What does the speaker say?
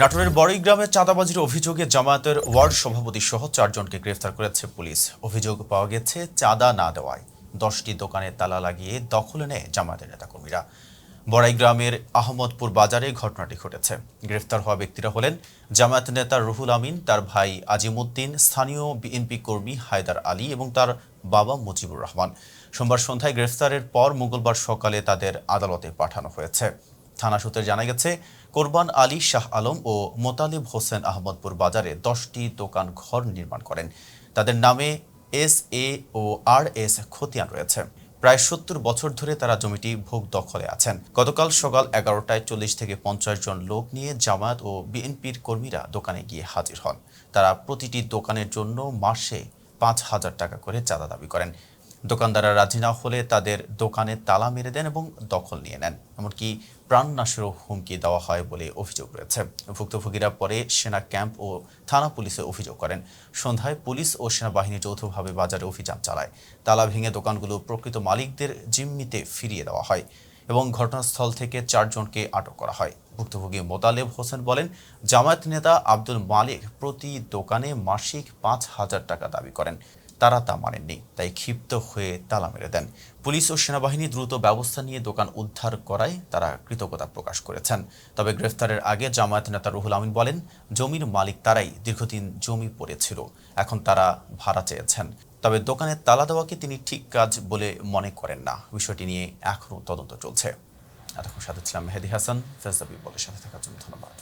নাটোরের বড়ইগ্রামে চাঁদাবাজির অভিযোগে জামায়াতের ওয়ার্ড সভাপতি সহ চারজনকে গ্রেফতার করেছে পুলিশ। অভিযোগ পাওয়া গেছে, চাঁদা না দেওয়ায়। দশটি দোকানে তালা লাগিয়ে দখলে নেয় জামায়াতের নেতাকর্মীরা। বড়াইগ্রামের আহমদপুর বাজারে ঘটনাটি ঘটেছে। গ্রেফতার হওয়া ব্যক্তিরা হলেন জামায়াত নেতা রুহুল আমিন, তার ভাই আজিমুদ্দিন স্থানীয় বিএনপি কর্মী হায়দার আলী এবং তার বাবা মুজিবুর রহমান। সোমবার সন্ধ্যায় গ্রেফতারের পর মঙ্গলবার সকালে তাদের আদালতে পাঠানো হয়েছে। থানা সূত্রে জানা গেছে, কোরবান আলী শাহ আলম ও মোতালিব হোসেন আহমদপুর বাজারে দশটি দোকান ঘর নির্মাণ করেন। তাদের নামে S A O R S খতিয়ান রয়েছে। প্রায় সত্তর বছর ধরে তারা জমিটি ভোগ দখলে আছেন। গতকাল সকাল এগারোটায় চল্লিশ থেকে পঞ্চাশ জন লোক নিয়ে জামায়াত ও বিএনপির কর্মীরা দোকানে গিয়ে হাজির হন। তারা প্রতিটি দোকানের জন্য মাসে পাঁচ হাজার টাকা করে চাঁদা দাবি করেন। দোকানদাররা রাজি না হলে তাদের দোকানে তালা মেরে দেন এবং দখল নিয়ে নেন। এমনকি প্রাণনাশেরও হুমকি দেওয়া হয় বলে অভিযোগ রয়েছে। ভুক্তভোগীরা পরে সেনা ক্যাম্প ও থানা পুলিশে অভিযোগ করেন। সন্ধ্যায় পুলিশ ও সেনাবাহিনী যৌথভাবে বাজারে অভিযান চালায়। তালা ভেঙে দোকানগুলো প্রকৃত মালিকদের জিম্মিতে ফিরিয়ে দেওয়া হয় এবং ঘটনাস্থল থেকে চারজনকে আটক করা হয়। ভুক্তভোগী মোতালেব হোসেন বলেন, জামায়াত নেতা আব্দুল মালিক প্রতি দোকানে মাসিক পাঁচ হাজার টাকা দাবি করেন। তারা তা মানেননি, তাই ক্ষিপ্ত হয়ে তালা মেরে দেন। পুলিশ ও সেনাবাহিনী দ্রুত ব্যবস্থা নিয়ে দোকান উদ্ধার করায় তারা কৃতজ্ঞতা প্রকাশ করেছেন। তবে গ্রেফতারের আগে জামায়াত নেতা রুহুল আমিন বলেন, জমির মালিক তারাই দীর্ঘদিন জমি পড়েছিল, এখন তারা ভাড়া চেয়েছেন। তবে দোকানে তালা দেওয়াকে তিনি ঠিক কাজ বলে মনে করেন না, বিষয়টি নিয়ে এখনও তদন্ত চলছে। এতক্ষণ সাথে ছিলাম মেহেদি হাসান ফেজদাবি বলের সাথে থাকার জন্য ধন্যবাদ।